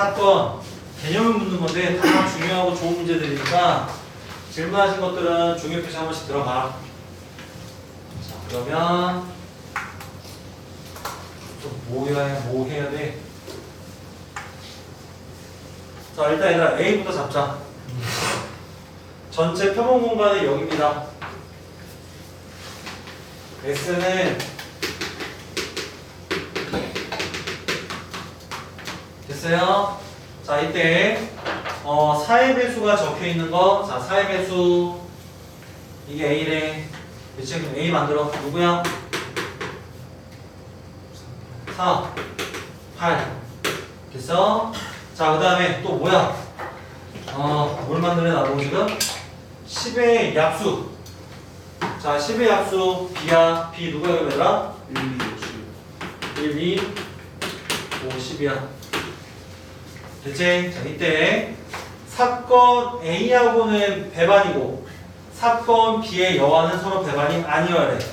사건 개념을 묻는 건데 다 중요하고 좋은 문제들이니까 질문하신 것들은 중요 표시 한 번씩 들어가. 자 그러면 또뭐 해야 뭐 해야 돼? 자 일단 얘들아 A부터 잡자. 전체 표본 공간의 여기입니다. S는 됐어요? 자 이때 어, 사의 배수가 적혀 있는 거, 자 사의 배수 이게 A래. 그럼 A 만들어. 누구야? 4, 8. 됐어? 자, 그 다음에 또 뭐야? 어, 뭘 만들어 나보고 지금? 10의 약수. 자, 10의 약수 B야. B 누가 이거 얘들아? 1, 2, 5, 10이야. 됐지? 자, 이때 사건 A하고는 배반이고 사건 B의 여와는 서로 배반이 아니어야 돼.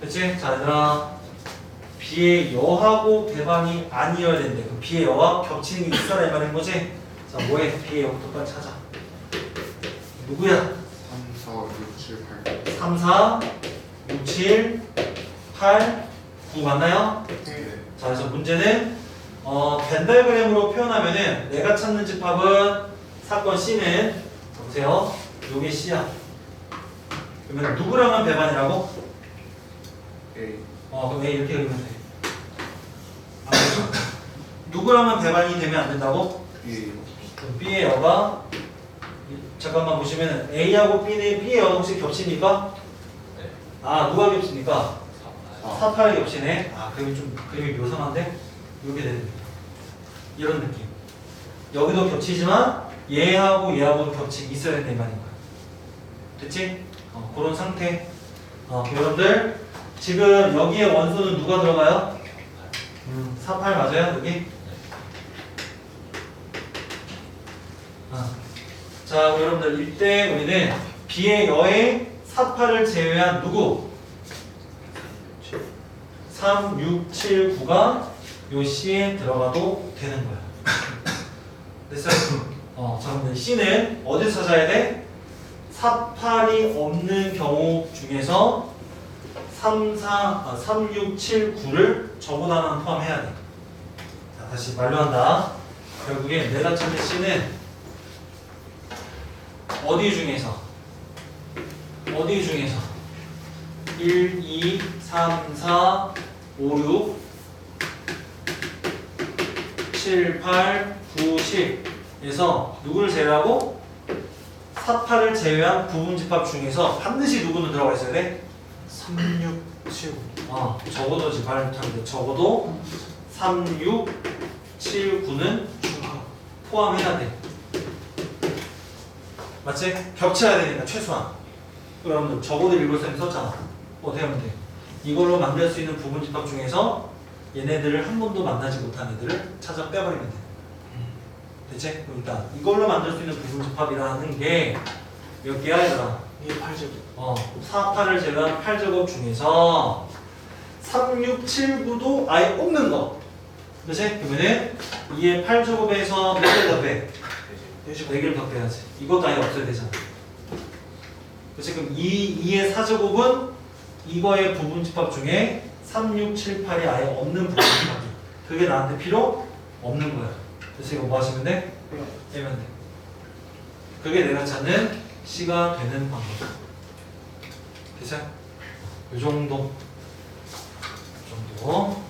그치? 자, 얘들아. B의 여하고 배반이 아니어야 된대. 그 B의 여와 겹치는 게 있어라 이 말인 거지? 자, 뭐해? B의 여부터 빨리 찾아. 누구야? 3, 4, 6, 7, 8 3, 4, 6, 7, 8, 9 맞나요? 네. 자, 그래서 문제는 어, 벤달그램으로 표현하면은 내가 찾는 집합은 사건 C는 보세요. 요게 C야. 그러면 누구랑은 배반이라고? A 어, 그럼 A 이렇게 그리면 돼. 안 되죠? 누구랑은 배반이 되면 안 된다고? B B의 여가 잠깐만 보시면 A하고 B는 B의 여가 혹시 겹칩니까? 네. 아, 누가 겹칩니까? 아. 사파이 겹치네. 아, 그림이 좀 그림이 묘상한데 이렇게 되는 거예요. 이런 느낌. 여기도 겹치지만 얘하고 얘하고도 겹치 있어야 된다 이 말인 거야. 됐지? 어, 그런 상태. 어, 여러분들 지금 여기에 원소는 누가 들어가요? 음, 48 맞아요 여기? 아. 자 여러분들 이때 우리는 B의 여의 48을 제외한 누구? 3, 6, 7, 9가 요 C에 들어가도 되는 거야. 됐어요? 어, 자, 그럼 C는 어디서 찾아야 돼? 48이 없는 경우 중에서 3, 4, 아, 3, 6, 7, 9를 저보다 하나 포함해야 돼. 자, 다시 말로한다. 결국에 내가 찾는 C는 어디 중에서? 어디 중에서? 1, 2, 3, 4, 5, 6, 7, 8, 9, 10에서 누구를 제외하고 48을 제외한 부분 집합 중에서 반드시 누구는 들어가 있어야 돼? 3, 6, 7 어, 적어도 집합을 타는데 적어도 3, 6, 7, 9는 포함해야 돼. 맞지? 겹쳐야 되니까 최소한. 또 여러분들 적어도 일골셈 썼잖아. 어떻게 하면 돼? 이걸로 만들 수 있는 부분 집합 중에서 얘네들을 한 번도 만나지 못한 애들을 찾아 빼버리면 돼. 됐지? 그러니까 이걸로 만들 수 있는 부분 집합이라는 게 몇 개야 얘들아? A 8제곱 어, 4, 8을 제외한 8제곱 중에서 3, 6, 7, 9도 아예 없는 거. 그치? 그러면은 2의 8제곱에서 몇 개를 더 빼? 4개를 더 빼야지. 이것도 아예 없어야 되잖아. 그치? 그럼 2, 2의 4제곱은 이거의 부분 집합 중에 3, 6, 7, 8이 아예 없는 부분이 그게 나한테 필요 없는 거야. 그래서 이거 뭐 하시면 돼? 빼면 돼. 그게 내가 찾는 C가 되는 방법. 괜찮아? 요 정도. 요 정도.